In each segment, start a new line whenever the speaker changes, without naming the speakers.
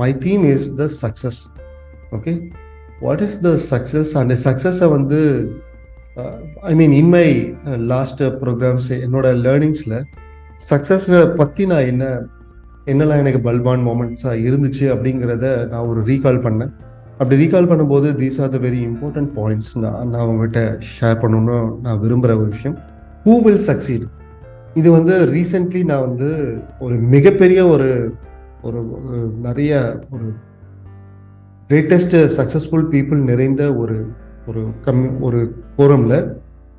My theme is the success okay what is the success அந்த சக்ஸஸை வந்து I mean in my last programs என்னோட லேர்னிங்ஸில் சக்ஸஸை பற்றி நான் என்ன என்னெல்லாம் எனக்கு பல்பான் மூமெண்ட்ஸாக இருந்துச்சு அப்படிங்கிறத நான் ஒரு ரீகால் பண்ணேன். அப்படி ரீகால் பண்ணும்போது these are the very important points நான் நான் உங்கள்கிட்ட ஷேர் பண்ணணும்னு நான் விரும்புகிற ஒரு விஷயம். ஹூ வில் சக்சீட் இது வந்து ரீசெண்ட்லி நான் வந்து ஒரு மிகப்பெரிய ஒரு ஒரு நிறைய ஒரு கிரேட்டஸ்ட் சக்ஸஸ்ஃபுல் பீப்புள் நிறைந்த ஒரு ஒரு கம் ஒரு ஃபோரமில்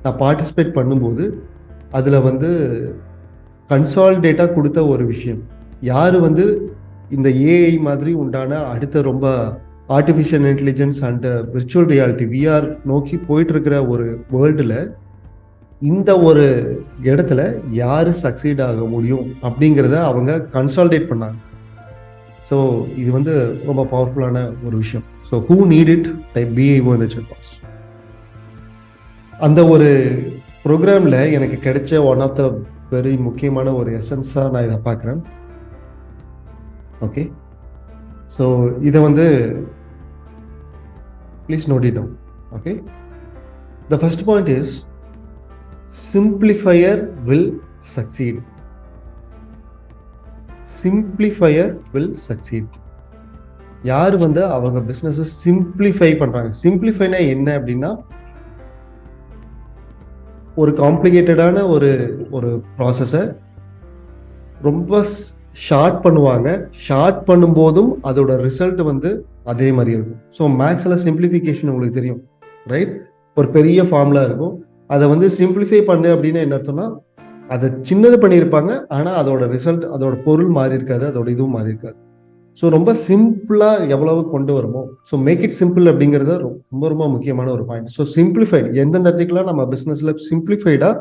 நான் பார்ட்டிசிபேட் பண்ணும்போது அதில் வந்து கன்சால்டேட்டாக கொடுத்த ஒரு விஷயம். யார் வந்து இந்த ஏஐ மாதிரி உண்டான அடுத்த ரொம்ப artificial intelligence and virtual reality VR நோக்கி போயிட்டுருக்கிற ஒரு வேர்ல்டில் இந்த ஒரு இடத்துல யார் சக்சீட் ஆக முடியும் அப்படிங்கிறத அவங்க கன்சால்டேட் பண்ணாங்க. ஸோ இது வந்து ரொம்ப பவர்ஃபுல்லான ஒரு விஷயம். So who need it type BIO இந்த செட் பாக்ஸ் அந்த ஒரு ப்ரோக்ராமில் எனக்கு கிடைச்ச ஒன் ஆஃப் த வெரி முக்கியமான ஒரு எசன்ஸாக நான் இதை பார்க்குறேன். ஓகே ஸோ இதை வந்து please note it down okay the first point is simplifier will succeed simplifier will succeed யார் வந்து அவங்க பிஸ்னஸை சிம்பிளிஃபை பண்ணுறாங்க சிம்பிளிஃபைனா என்ன அப்படின்னா ஒரு காம்ப்ளிகேட்டடான ஒரு ஒரு ப்ராசஸை ரொம்ப ஷார்ட் பண்ணுவாங்க. ஷார்ட் பண்ணும்போதும் அதோட ரிசல்ட் வந்து அதே மாதிரி இருக்கும். ஸோ மேக்ஸில் சிம்பிளிஃபிகேஷன் உங்களுக்கு தெரியும் ரைட் ஒரு பெரிய ஃபார்முலா இருக்கும். அதை வந்து சிம்பிளிஃபை பண்ணு அப்படின்னு என்ன அர்த்தம்னா அதை சின்னது பண்ணியிருப்பாங்க ஆனால் அதோட ரிசல்ட் அதோட பொருள் மாறி இருக்காது அதோட இதுவும் மாறி இருக்காது. ஸோ ரொம்ப சிம்பிளாக எவ்வளவு கொண்டு வருமோ ஸோ மேக் இட் சிம்பிள் அப்படிங்கிறது ரொம்ப ரொம்ப முக்கியமான ஒரு பாயிண்ட் ஸோ சிம்பிளிஃபைடு எந்தெந்த இடத்துக்குலாம் நம்ம பிஸ்னஸில் சிம்பிளிஃபைடாக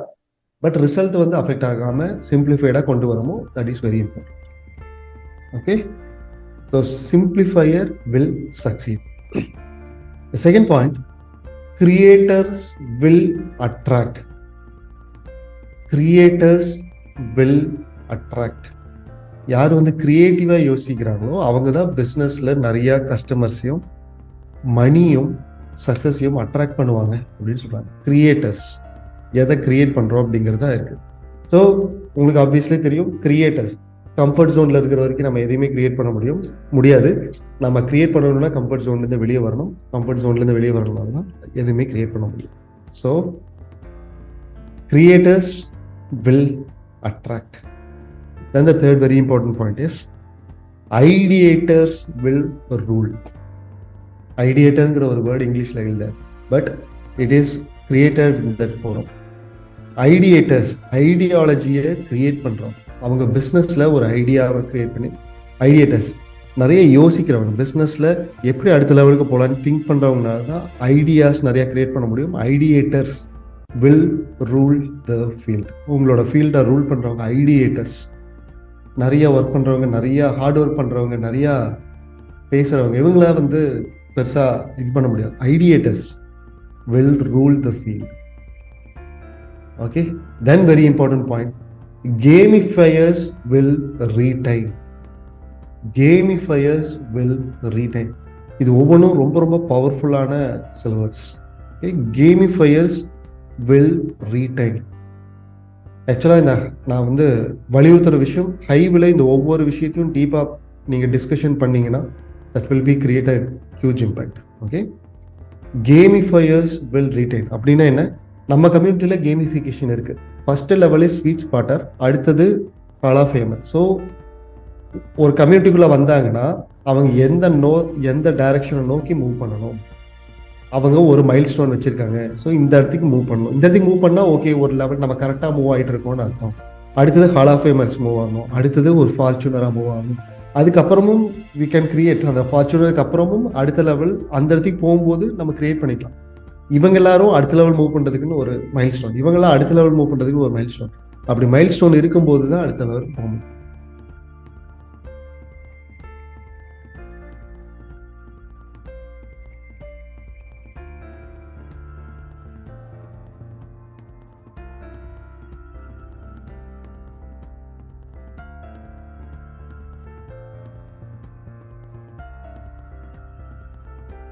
பட் ரிசல்ட் வந்து அஃபெக்ட் ஆகாமல் சிம்பிளிஃபைடாக கொண்டு வரமோ that is very important okay so simplifier will succeed second point creators will attract creators will attract யார் வந்து கிரியேட்டிவாக யோசிக்கிறாங்களோ அவங்க தான் பிஸ்னஸில் நிறையா கஸ்டமர்ஸையும் மணியும் சக்ஸஸையும் அட்ராக்ட் பண்ணுவாங்க அப்படின்னு சொல்கிறாங்க கிரியேட்டர்ஸ் எதை கிரியேட் பண்ணுறோம் அப்படிங்கிறதா இருக்குது ஸோ உங்களுக்கு ஆப்வியஸ்லி தெரியும் கிரியேட்டர்ஸ் கம்ஃபர்ட் ஜோனில் இருக்கிற வரைக்கும் நம்ம எதையுமே கிரியேட் பண்ண முடியும் முடியாது. நம்ம கிரியேட் பண்ணணும்னா கம்ஃபர்ட் ஜோன்லேருந்து வெளியே வரணும். கம்ஃபர்ட் ஜோன்லேருந்து வெளியே வரணும்னால தான் எதுவுமே கிரியேட் பண்ண முடியும். So creators will attract Then the third very important point is ideators will rule. ஐடியேட்டருங்கிற ஒரு வேர்டு இங்கிலீஷில் இல்லை but it is created in that forum ideators ஐடியாலஜியை create பண்ணுறோம் அவங்க பிஸ்னஸில் ஒரு ஐடியாவை கிரியேட் பண்ணி ஐடியேட்டர்ஸ் நிறைய யோசிக்கிறவங்க பிஸ்னஸில் எப்படி அடுத்த லெவலுக்கு போகலான்னு திங்க் பண்ணுறவங்கனால தான் ஐடியாஸ் நிறையா கிரியேட் பண்ண முடியும். Ideators will rule the field உங்களோட ஃபீல்டை ரூல் பண்ணுறவங்க ஐடியேட்டர்ஸ் நிறைய ஒர்க் பண்ணுறவங்க நிறையா ஹார்ட் ஒர்க் பண்ணுறவங்க நிறையா பேசுகிறவங்க இவங்கள வந்து பெருசாக இது பண்ண முடியாது. Ideators will rule the field okay then very important point gamifiers will retain gamifiers will retain இது ஒவ்வொன்றும் ரொம்ப ரொம்ப பவர்ஃபுல்லான சில words okay gamifiers will retain ஆக்சுவலாக இந்த நான் வந்து வலியுறுத்துகிற விஷயம் ஹைவில் இந்த ஒவ்வொரு விஷயத்தையும் டீப்பாக நீங்கள் டிஸ்கஷன் பண்ணீங்கன்னா that will be create a huge impact okay gamifiers will retain அப்படின்னா என்ன? நம்ம கம்யூனிட்டியில் கேமிஃபிகேஷன் இருக்குது ஃபஸ்ட்டு லெவலே ஸ்வீட் ஸ்பாட்டர் அடுத்தது பலா ஃபேமஸ் ஸோ ஒரு கம்யூனிட்டிக்குள்ளே வந்தாங்கன்னா அவங்க எந்த நோ எந்த டைரக்ஷனை நோக்கி மூவ் பண்ணணும்? அவங்க ஒரு மைல் ஸ்டோன் வச்சிருக்காங்க. ஸோ இந்த இடத்துக்கு மூவ் பண்ணணும். இந்த இடத்துக்கு மூவ் பண்ணால் ஓகே ஒரு லெவல் நம்ம கரெக்டாக மூவ் ஆகிட்டு இருக்கோம்னு அர்த்தம். அடுத்தது ஹால் ஆஃப் ஃபேமர்ஸ் மூவ் ஆகணும். அடுத்தது ஒரு ஃபார்ச்சுனராக மூவ் ஆகணும். அதுக்கப்புறமும் வி கேன் கிரியேட் அந்த ஃபார்ச்சுனருக்கு அப்புறமும் அடுத்த லெவல் அந்த இடத்துக்கு போகும்போது நம்ம கிரியேட் பண்ணிக்கலாம். இவங்க எல்லாரும் அடுத்த லெவல் மூவ் பண்ணுறதுக்குன்னு ஒரு மைல் ஸ்டோன் இவங்கெல்லாம் அடுத்த லெவல் மூவ் பண்ணுறதுக்கு ஒரு மைல் ஸ்டோன் அப்படி மைல் ஸ்டோன் இருக்கும்போது தான் அடுத்த லெவல் போகணும்.